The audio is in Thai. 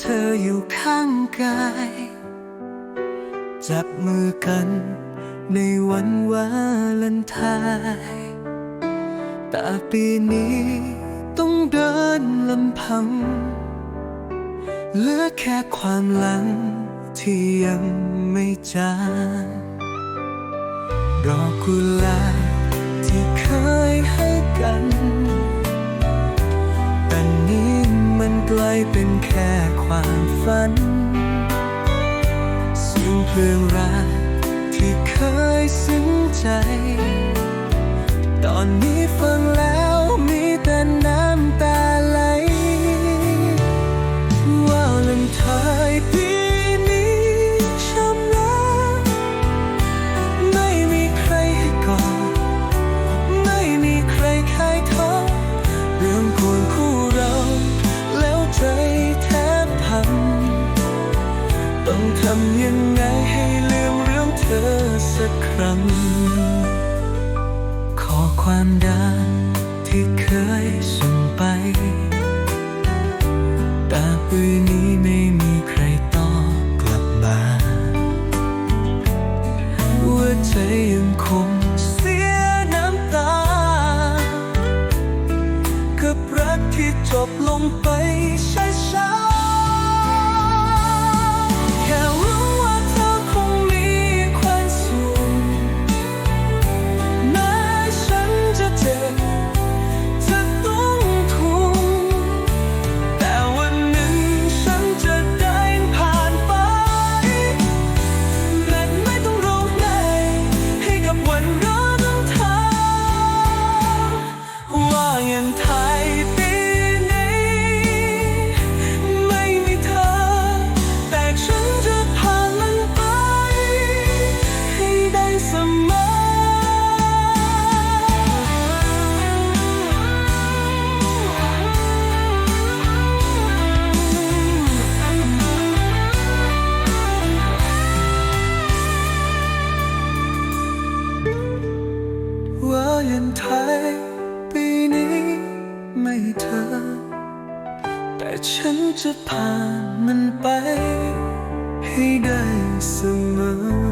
เธออยู่ข้างกาย จับมือกันในวันวาเลนไทน์แต่ปีนี้ต้องเดินลำพัง เหลือแค่ความหลังที่ยังไม่จางดอกกุหลาบ ยเป็นแค่ความฝันสิ่งเพลิงรักที่เคยซึ้งใจ ตอนนี้ฟังแล้วำยังไงให้ลืมเรื่องเธอสักครั้ง ขอความดังที่เคยส่งไป แต่ปีนี้ไม่มีใครตอบกลับมาหัวใจยังคงเสียน้ำตา กับรักที่จบลงไปช้าๆ ไม่เธอ แต่ฉันจะผ่านมันไป ให้ได้เสมอ